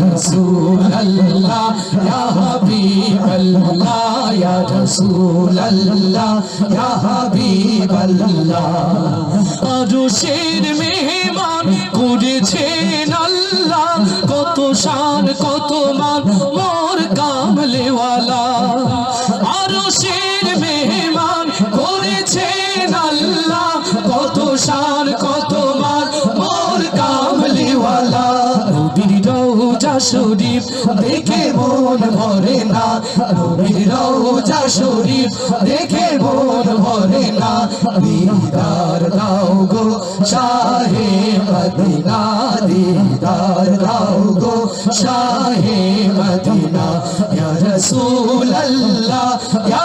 রাসূল আল্লাহ ইয়া হাবিব আল্লাহ ইয়া রাসূল আল্লাহ ইয়া হাবিব আল্লাহ আরশের মেহমান করেছেন আল্লাহ। কত শান, কত মান, মোর কামলেওয়ালা। আরশের মেহমান করেছেন আল্লাহ। কত শান, কত রওজা শরীফ দেখে মন ভরে না। নবীর রওজা শরীফ দেখে মন ভরে না। দিদার দাও গো শাহে মদিনা, দিদার দাও গো শাহে মদিনা। ইয়া রাসূল আল্লাহ ইয়া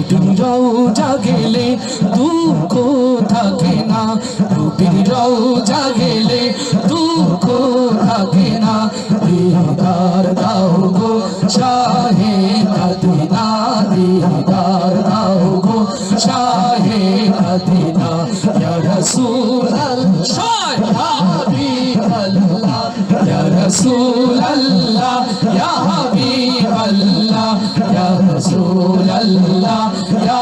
রুবিরাও জাগেলে দুঃখ থাকে না। দিদার দাও গো, শাহে মদিনা দিদার দাও গো, শাহে মদিনা ইয়া রাসূল আল্লাহ, ইয়া রাসূল আল্লাহ ইয়া হাবিব আল্লাহ ইয়া রাসূল আল্লাহ ইয়া